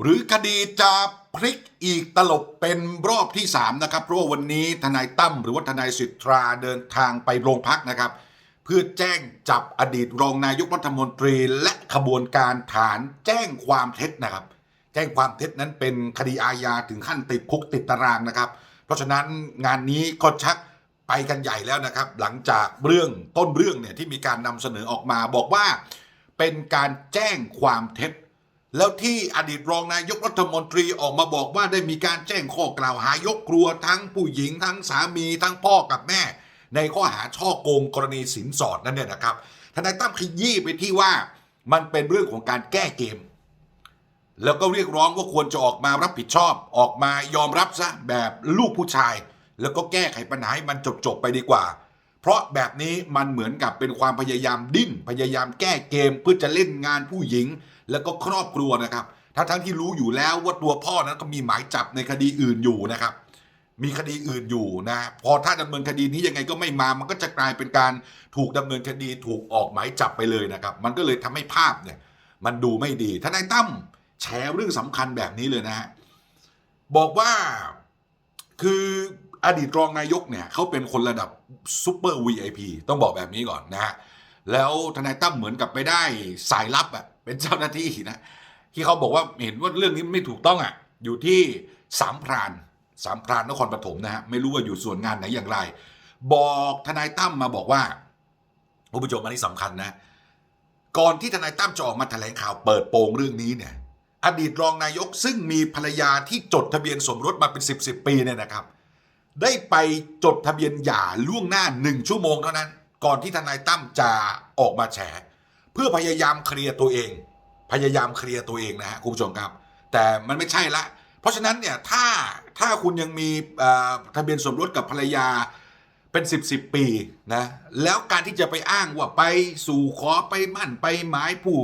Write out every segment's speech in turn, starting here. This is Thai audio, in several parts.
หรือคดีจะพลิกอีกตลบเป็นรอบที่ 3 นะครับ เพราะว่าวันนี้ทนายตั้มหรือว่าทนายสิทธาเดินทางไปโรงพักนะครับ เพื่อแจ้งจับอดีตรองนายกรัฐมนตรีและขบวนการฐานแจ้งความเท็จนะครับ แจ้งความเท็จนั้นเป็นคดีอาญาถึงขั้นติดคุกติดตารางนะครับ เพราะฉะนั้นงานนี้ก็ชักไปกันใหญ่แล้วนะครับ หลังจากเรื่องต้นเรื่องเนี่ยที่มีการนำเสนอออกมาบอกว่า เป็นการแจ้งความเท็จ แล้วที่อดีตรองนายกรัฐมนตรีออกมาบอกว่าได้มีการแจ้งข้อกล่าวหายกครัวทั้งผู้หญิงทั้งสามีทั้งพ่อกับแม่ ในข้อหาช่อโกงกรณีสินสอดนั่นเนี่ยนะครับทนายตั้มขยี้ไปที่ว่ามันเป็นเรื่องของการแก้เกม แล้วก็เรียกร้องว่าควรจะออกมารับผิดชอบ ออกมายอมรับซะแบบลูกผู้ชาย แล้วก็แก้ไขปัญหาให้มันจบๆไปดีกว่า เพราะแบบนี้มันเหมือนกับเป็นความพยายามดิ้นพยายามแก้เกมเพื่อจะเล่นงานผู้หญิง แล้วก็ครอบครัวนะครับทั้งทั้งๆที่รู้อยู่แล้วว่าตัวพ่อนั้นก็มีหมายจับในคดีอื่นอยู่นะครับ มีคดีอื่นอยู่นะพอถ้าดำเนินคดีนี้ยังไงก็ไม่มามันก็จะกลายเป็นการถูกดำเนินคดีถูกออกหมายจับไปเลยนะครับ มันก็เลยทำให้ภาพเนี่ยมันดูไม่ดีทนายตั้มแฉเรื่องสำคัญแบบนี้เลยนะฮะบอกว่าคืออดีตรองนายกเนี่ยเขาเป็นคนระดับซูเปอร์ VIP ต้องบอกแบบนี้ก่อนนะฮะแล้วทนายตั้มเหมือนกับไปได้สายลับอะ เป็นเจ้าหน้าที่นะ ที่เขาบอกว่าเห็นว่าเรื่องนี้ไม่ถูกต้องอะ อยู่ที่สามพรานสามพรานนครปฐมนะฮะไม่รู้ว่าอยู่ส่วนงานไหนอย่างไร บอกทนายตั้มมาบอกว่าคุณผู้ชมอันนี้สำคัญนะ ก่อนที่ทนายตั้มจะออกมาแถลงข่าวเปิดโปงเรื่องนี้เนี่ย อดีตรองนายกซึ่งมีภรรยาที่จดทะเบียนสมรสมาเป็น 10บสปีเนี่ยนะครับ ได้ไปจดทะเบียนหย่าล่วงหน้าหนึ่งชั่วโมงเท่านั้น ก่อนที่ทนายตั้มจะออกมาแฉ เพื่อพยายามเคลียร์ตัวเอง พยายามเคลียร์ตัวเองนะฮะคุณผู้ชมครับ แต่มันไม่ใช่ละ เพราะฉะนั้นเนี่ยถ้าถ้าคุณยังมีทะเบียนสมรสกับภรรยาเป็น 10บสปีนะแล้วการที่จะไปอ้างว่าไปสู่ขอไปมั่นไปหมายผู้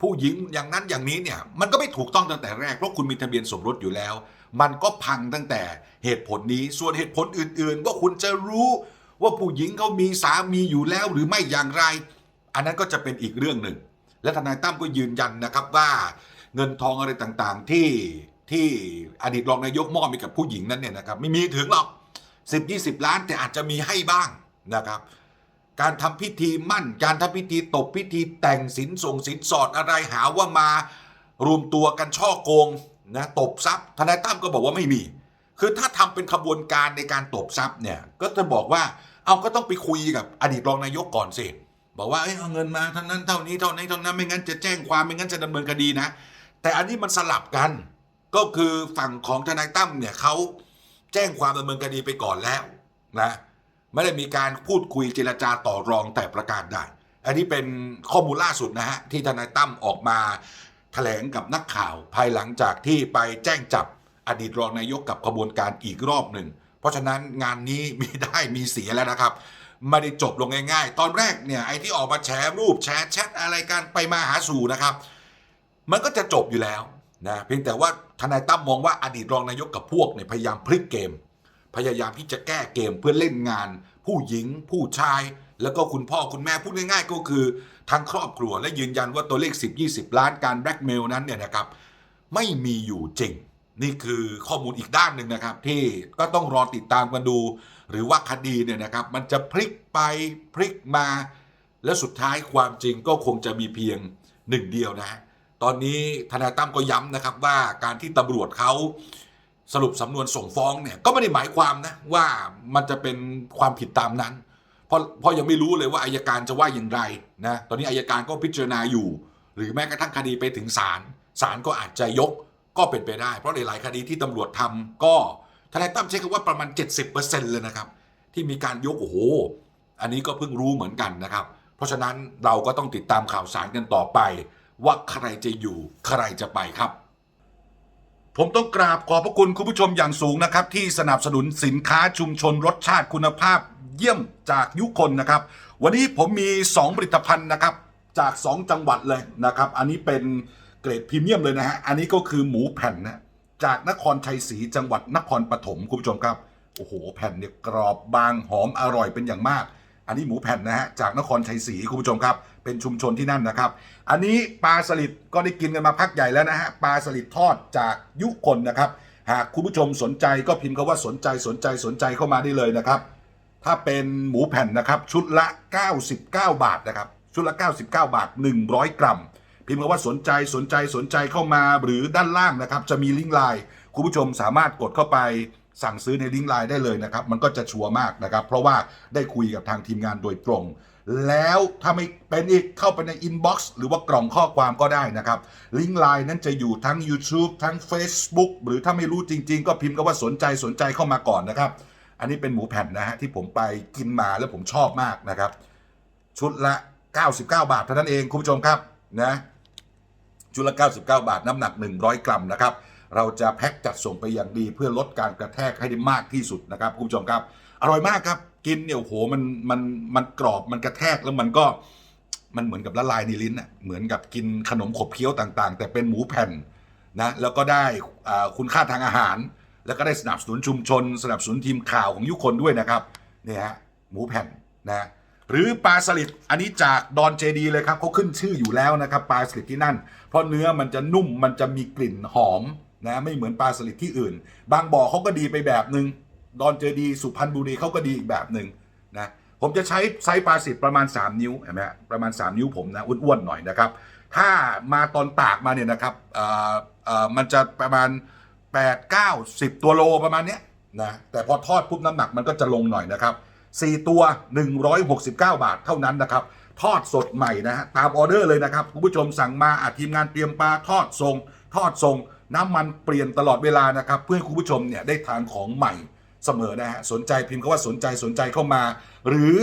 ผู้หญิงอย่างนั้นอย่างนี้เนี่ยมันก็ไม่ถูกต้องตั้งแต่แรกเพราะคุณมีทะเบียนสมรสอยู่แล้ว มันก็พังตั้งแต่เหตุผลนี้ส่วนเหตุผลอื่น ๆ ว่าคุณจะรู้ว่าผู้หญิงเขามีสามีอยู่แล้วหรือไม่อย่างไร อันนั้นก็จะเป็นอีกเรื่องหนึ่ง และทนายตั้มก็ยืนยันนะครับว่าเงินทองอะไรต่างๆ ที่ที่อดีตรองนายกมอบให้กับผู้หญิงนั้นเนี่ยนะครับไม่มีถึงหรอก 10 20 ล้านแต่อาจจะมีให้บ้างนะครับ การทำพิธีมั่น การทำพิธีตบพิธีแต่งสินส่งสินสอดอะไรหาว่ามารวมตัวกันช่อโกงนะตบทรัพย์ทนายตั้มก็บอกว่าไม่มี คือถ้าทำเป็นขบวนการในการตบทรัพย์เนี่ยก็จะบอกว่าเอาก็ต้องไปคุยกับอดีตรองนายกก่อนสิ บอกว่าเอ้ยเอาเงินมาเท่านั้นเท่านี้เท่านี้เท่านั้นไม่งั้นจะแจ้งความไม่งั้นจะดำเนินคดีนะ แต่อันนี้มันสลับกัน ก็คือฝั่งของทนายตั้มเนี่ยเขาแจ้งความดำเนินคดีไปก่อนแล้วนะไม่ได้มีการพูดคุยเจรจาต่อรองแต่ประการใดอันนี้เป็นข้อมูลล่าสุดนะฮะที่ทนายตั้มออกมาแถลงกับนักข่าวภายหลังจากที่ไปแจ้งจับอดีตรองนายกกับขบวนการอีกรอบหนึ่ง เพราะฉะนั้นงานนี้มีได้มีเสียแล้วนะครับ ไม่ได้จบลงง่าย ๆ ตอนแรกเนี่ยไอ้ที่ออกมาแชร์รูปแชร์แชทอะไรกันไปมาหาสู่นะครับ มันก็จะจบอยู่แล้วนะเพียงแต่ว่าทนายตั้มมองว่าอดีตรองนายกกับพวกเนี่ยพยายามพลิกเกม พยายามที่จะแก้เกมเพื่อเล่นงาน ผู้หญิง ผู้ชาย แล้วก็คุณพ่อคุณแม่พูดง่าย ๆ ก็คือทางครอบครัวและยืนยันว่าตัวเลข 10-20 ล้านการแบล็กเมลนั้นเนี่ยนะครับไม่มีอยู่จริง นี่คือข้อมูลอีกด้านหนึ่งนะครับ ที่ก็ต้องรอติดตามกันดู หรือว่าคดีเนี่ยนะครับมันจะพลิกไปพลิกมา และสุดท้ายความจริงก็คงจะมีเพียงหนึ่งเดียวนะ ตอนนี้ทนายตั้มก็ย้ำนะครับว่าการที่ตำรวจเขาสรุปสำนวนส่งฟ้องเนี่ยก็ไม่ได้หมายความนะว่ามันจะเป็นความผิดตามนั้น เพราะเพราะยังไม่รู้เลยว่าอายการจะว่าอย่างไรนะตอนนี้อายการก็พิจารณาอยู่ หรือแม้กระทั่งคดีไปถึงศาลศาลก็อาจจะยกก็เป็นไปได้ เพราะหลายๆคดีที่ตำรวจทำก็ ทนายตั้มใช้คำว่าประมาณ 70%เลยนะครับ ที่มีการยกโอ้โห อันนี้ก็เพิ่งรู้เหมือนกันนะครับ เพราะฉะนั้นเราก็ต้องติดตามข่าวสารกันต่อไป ว่าใครจะอยู่ใครจะไปครับ ผมต้องกราบขอบพระคุณคุณผู้ชมอย่างสูงนะครับ ที่สนับสนุนสินค้าชุมชนรสชาติคุณภาพเยี่ยมจากยุคนนะครับ วันนี้ผมมี 2 ผลิตภัณฑ์นะครับจาก 2 จังหวัดเลยนะครับ อันนี้เป็นเกรดพรีเมียมเลยนะฮะอันนี้ก็คือหมูแผ่นนะ จากนครชัยศรีจังหวัดนครปฐมคุณผู้ชมครับ โอ้โห แผ่นเนี่ยกรอบบางหอมอร่อยเป็นอย่างมาก อันนี้หมูแผ่นนะฮะจากนครชัยศรีคุณผู้ชมครับ เป็นชุมชนที่นั่นนะครับ อันนี้ปลาสลิดก็ได้กินกันมาพักใหญ่แล้วนะฮะปลาสลิดทอดจากยุคนนะครับ หากคุณผู้ชมสนใจก็พิมพ์คำว่าสนใจสนใจสนใจเข้ามาได้เลยนะครับ ถ้าเป็นหมูแผ่นนะครับชุดละ 99 บาทนะครับชุดละ 99 บาท 100 กรัม พิมพ์คำว่าสนใจสนใจสนใจเข้ามาหรือด้านล่างนะครับ จะมีลิงก์ไลน์คุณผู้ชมสามารถกดเข้าไปสั่งซื้อในลิงก์ไลน์ได้เลยนะครับ มันก็จะชัวร์มากนะครับ เพราะว่าได้คุยกับทางทีมงานโดยตรง แล้วถ้าไม่เป็นอีกเข้าไปในอินบ็อกซ์หรือว่ากล่องข้อความก็ได้นะครับ ลิงก์ไลน์นั้นจะอยู่ทั้ง YouTube ทั้ง Facebook หรือถ้าไม่รู้จริง ๆ ก็พิมพ์คำว่าสนใจสนใจเข้ามาก่อนนะครับ อันนี้เป็นหมูแผ่นนะฮะที่ผมไปกินมาแล้วผมชอบมากนะครับ ชุดละ 99 บาทเท่านั้นเองคุณผู้ชมครับ นะชุดละ 99 บาทน้ำหนัก 100 กรัมนะครับ เราจะแพ็คจัดส่งไปอย่างดีเพื่อลดการกระแทกให้ได้มากที่สุดนะครับคุณผู้ชมครับ อร่อยมากครับ กินเนี่ยโอ้โหมันมันมันกรอบมันกระแทกแล้วมันก็มันเหมือนกับละลายในลิ้นอะเหมือนกับกินขนมขบเคี้ยวต่างๆ แต่เป็นหมูแผ่นนะแล้วก็ได้คุณค่าทางอาหาร แล้วก็ได้สนับสนุนชุมชน สนับสนุนทีมข่าวของยุคนด้วยนะครับเนี่ยฮะหมูแผ่นนะ หรือปลาสลิดอันนี้จากดอนเจดีเลยครับเขาขึ้นชื่ออยู่แล้วนะครับปลาสลิดที่นั่น เพราะเนื้อมันจะนุ่มมันจะมีกลิ่นหอมนะไม่เหมือนปลาสลิดที่อื่น บางบ่อเขาก็ดีไปแบบหนึ่งดอนเจดีสุพรรณบุรีเขาก็ดีอีกแบบหนึ่งนะผมจะใช้ไซส์ปลาสลิดประมาณ 3 นิ้วเห็นไหมประมาณ 3 นิ้วผมนะอ้วนๆหน่อยนะครับ ถ้ามาตอนตากมาเนี่ยนะครับมันจะประมาณ 8 9 10 ตัวโลประมาณเนี้ยนะแต่พอทอดปุ๊บน้ำหนักมันก็จะลงหน่อยนะครับ 4 ตัว 169 บาทเท่านั้นนะครับ ทอดสดใหม่นะฮะตามออเดอร์เลยนะครับคุณผู้ชมสั่งมาอาทีมงานเตรียมปลาทอดทรง ทอดทรง น้ำมันเปลี่ยนตลอดเวลานะครับ เพื่อให้คุณผู้ชมเนี่ยได้ทานของใหม่เสมอนะฮะสนใจพิมพ์คำว่าสนใจสนใจเข้ามา หรือ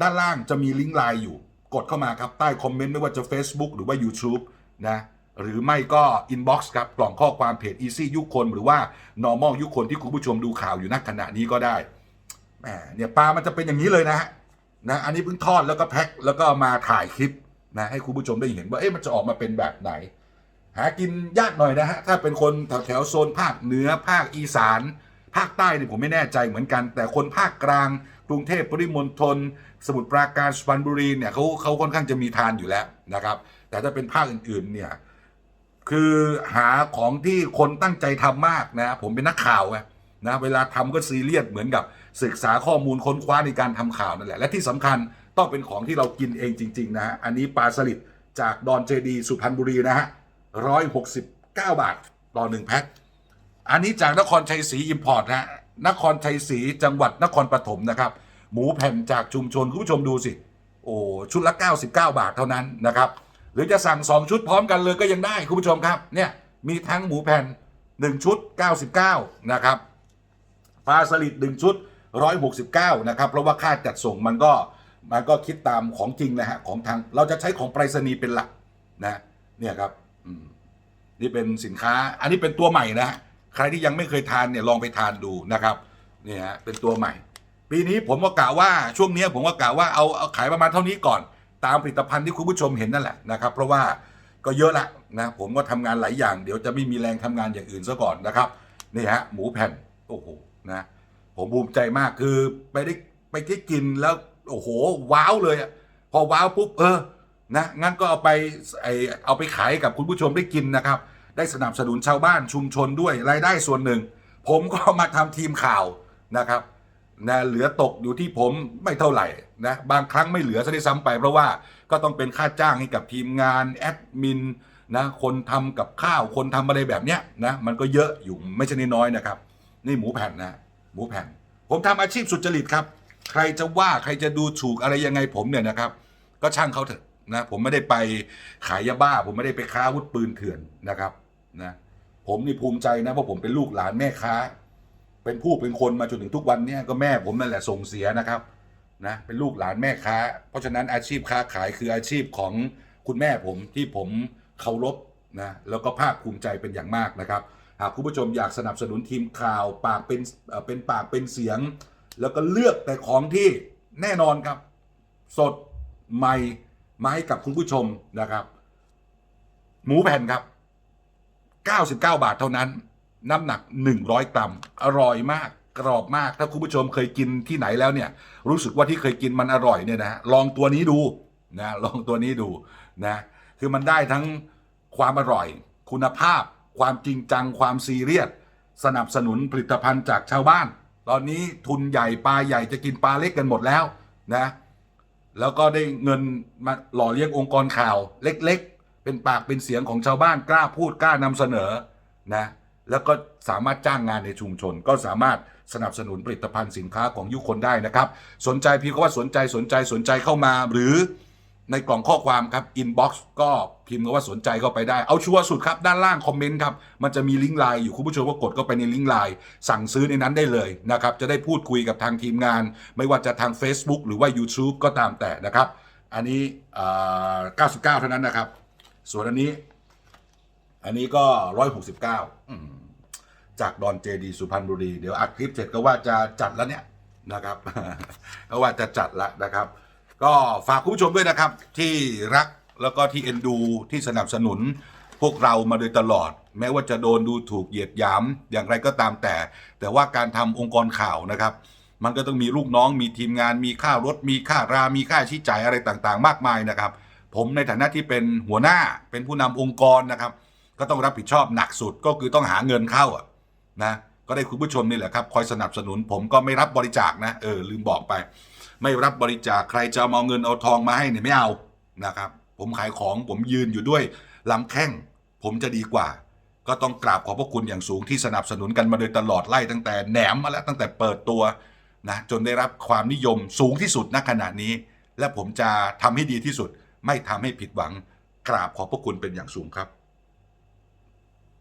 ด้านล่างจะมีลิงก์ไลน์อยู่ กดเข้ามาครับใต้คอมเมนต์ไม่ว่าจะ Facebook หรือว่า YouTube นะหรือไม่ก็ inbox ครับ กล่องข้อความเพจ easy ยุคคนหรือว่า normal ยุคคนที่คุณผู้ชมดูข่าวอยู่ณขณะนี้ก็ได้ แหมเนี่ยปลามันจะเป็นอย่างนี้เลยนะฮะนะอันนี้เพิ่งทอดแล้วก็แพ็คแล้วก็มาถ่ายคลิปนะให้คุณผู้ชมได้เห็นว่าเอ๊ะมันจะออกมาเป็นแบบไหน หากินยากหน่อยนะฮะถ้าเป็นคนแถวแถวโซนภาคเหนือภาคอีสาน ภาคใต้เนี่ยผมไม่แน่ใจเหมือนกัน แต่คนภาคกลาง กรุงเทพปริมณฑลสมุทรปราการสุพรรณบุรีเนี่ยเขาเขาค่อนข้างจะมีทานอยู่แล้วนะครับ แต่ถ้าเป็นภาคอื่นๆเนี่ยคือหาของที่คนตั้งใจทำมากนะ ผมเป็นนักข่าวไงนะเวลาทำก็ซีเรียสเหมือนกับ ศึกษาข้อมูลค้นคว้าในการทำข่าวนั่นแหละ และที่สำคัญต้องเป็นของที่เรากินเองจริง ๆ นะฮะ อันนี้ปลาสลิดจากดอนเจดี สุพรรณบุรีนะฮะร้อยหกสิบเก้าบาทต่อหนึ่งแพ็ค อันนี้จากนครชัยศรีอิมพอร์ตฮะนครชัยศรีจังหวัดนครปฐมนะครับ หมูแผ่นจากชุมชนคุณผู้ชมดูสิ โอ้ชุดละ 99 บาทเท่านั้นนะครับ หรือจะสั่ง 2 ชุดพร้อมกันเลยก็ยังได้คุณผู้ชมครับเนี่ยมีทั้งหมูแผ่น 1 ชุด 99 นะครับปลาสลิด1ชุด 169 นะครับ เพราะว่าค่าจัดส่งมันก็มันก็คิดตามของจริงนะฮะของทางเราจะใช้ของไปรษณีย์เป็นหลักนะเนี่ยครับนี่เป็นสินค้าอันนี้เป็นตัวใหม่นะใครที่ยังไม่เคยทานเนี่ยลองไปทานดูนะครับเนี่ฮะเป็นตัวใหม่ ปีนี้ผมก็กะว่าช่วงนี้ผมก็กะว่าเอาเอาขายประมาณเท่านี้ก่อน ตามผลิตภัณฑ์ที่คุณผู้ชมเห็นนั่นแหละนะครับ เพราะว่าก็เยอะละนะผมก็ทำงานหลายอย่าง เดี๋ยวจะไม่มีแรงทำงานอย่างอื่นซะก่อนนะครับนี่ฮะหมูแผ่นโอ้โหนะ ผมภูมิใจมากคือไปได้ไปที่กินแล้วโอ้โหว้าวเลยอะพอว้าวปุ๊บเออนะงั้นก็เอาไปไอเอาไปขายกับคุณผู้ชมได้กินนะครับ ได้สนับสนุนชาวบ้านชุมชนด้วยรายได้ส่วนหนึ่ง ผมก็มาทำทีมข่าวนะครับนะเหลือตกอยู่ที่ผมไม่เท่าไหร่นะบางครั้งไม่เหลือซะด้วยซ้ำไป เพราะว่าก็ต้องเป็นค่าจ้างให้กับทีมงานแอดมินนะคนทำกับข้าวคนทำอะไรแบบเนี้ยนะมันก็เยอะอยู่ไม่ใช่น้อยนะครับ นี่หมูแผ่นนะ หมูแผ่นผมทำอาชีพสุจริตครับ ใครจะว่าใครจะดูถูกอะไรยังไงผมเนี่ยนะครับ ก็ช่างเขาเถอะนะผมไม่ได้ไปขายยาบ้า ผมไม่ได้ไปค้าอาวุธปืนเถื่อนนะครับนะผมนี่ภูมิใจนะเพราะผมเป็นลูกหลานแม่ค้า เป็นผู้เป็นคนมาจนถึงทุกวันเนี้ก็แม่ผมนั่นแหละส่งเสียนะครับนะเป็นลูกหลานแม่ค้า เพราะฉะนั้นอาชีพค้าขายคืออาชีพของคุณแม่ผมที่ผมเคารพนะแล้วก็ภาคภูมิใจเป็นอย่างมากนะครับ หากคุณผู้ชมอยากสนับสนุนทีมข่าวปากเป็นเป็นปากเป็นเสียง แล้วก็เลือกแต่ของที่แน่นอนครับ สดใหม่มาให้กับคุณผู้ชมนะครับ หมูแผ่นครับ 99 บาทเท่านั้น น้ำหนัก 100 กรัม อร่อยมากกรอบมาก ถ้าคุณผู้ชมเคยกินที่ไหนแล้วเนี่ย รู้สึกว่าที่เคยกินมันอร่อยเนี่ยนะลองตัวนี้ดูนะลองตัวนี้ดูนะคือมันได้ทั้งความอร่อยคุณภาพ ความจริงจังความซีเรียสสนับสนุนผลิตภัณฑ์จากชาวบ้าน ตอนนี้ทุนใหญ่ปลาใหญ่จะกินปลาเล็กกันหมดแล้วนะแล้วก็ได้เงินมาหล่อเลี้ยงองค์กรข่าวเล็ก ๆ เป็นปากเป็นเสียงของชาวบ้านกล้าพูดกล้านำเสนอนะแล้วก็สามารถจ้างงานในชุมชน ก็สามารถสนับสนุนผลิตภัณฑ์สินค้าของยุคนได้นะครับ สนใจพี่ก็ว่าสนใจสนใจสนใจเข้ามาหรือ ในกล่องข้อความครับ inbox ก็พิมพ์คำว่าสนใจเข้าไปได้ เอาชัวร์สุดครับ ด้านล่างคอมเมนต์ครับ มันจะมีลิงก์ไลน์อยู่คุณผู้ชมก็กดเข้าไปในลิงก์ไลน์สั่งซื้อในนั้นได้เลยนะครับ จะได้พูดคุยกับทางทีมงาน ไม่ว่าจะทาง Facebook หรือว่า YouTube ก็ตามแต่นะครับ อันนี้อ่า99 เท่านั้นนะครับ ส่วนอันนี้ อันนี้ก็ 169 จากดอนเจดีสุพรรณบุรี เดี๋ยวอัดคลิปเสร็จก็ว่าจะจัดแล้วเนี่ยนะครับก็ว่าจะจัดแล้วนะครับ ก็ฝากคุณผู้ชมด้วยนะครับ ที่รักแล้วก็ที่เอ็นดูที่สนับสนุน พวกเรามาโดยตลอด แม้ว่าจะโดนดูถูกเหยียดหยามอย่างไรก็ตามแต่ แต่ว่าการทำองค์กรข่าวนะครับ มันก็ต้องมีลูกน้องมีทีมงาน มีค่ารถ มีค่ารา มีค่าใช้จ่ายอะไรต่างๆ มากมายนะครับ ผมในฐานะที่เป็นหัวหน้าเป็นผู้นำองค์กรนะครับ ก็ต้องรับผิดชอบหนักสุดก็คือต้องหาเงินเข้าอะนะก็ได้คุณผู้ชมนี่แหละครับคอยสนับสนุน ผมก็ไม่รับบริจาคนะเออลืมบอกไป ไม่รับบริจาคใครจะเอาเงินเอาทองมาให้เนี่ยไม่เอานะครับ ผมขายของผมยืนอยู่ด้วยลำแข้งผมจะดีกว่า ก็ต้องกราบขอบพระคุณอย่างสูงที่สนับสนุนกันมาโดยตลอดไล่ตั้งแต่แหนมมาแล้วตั้งแต่เปิดตัวนะจนได้รับความนิยมสูงที่สุดณขณะนี้ และผมจะทำให้ดีที่สุด ไม่ทำให้ผิดหวังกราบขอบพระคุณเป็นอย่างสูงครับ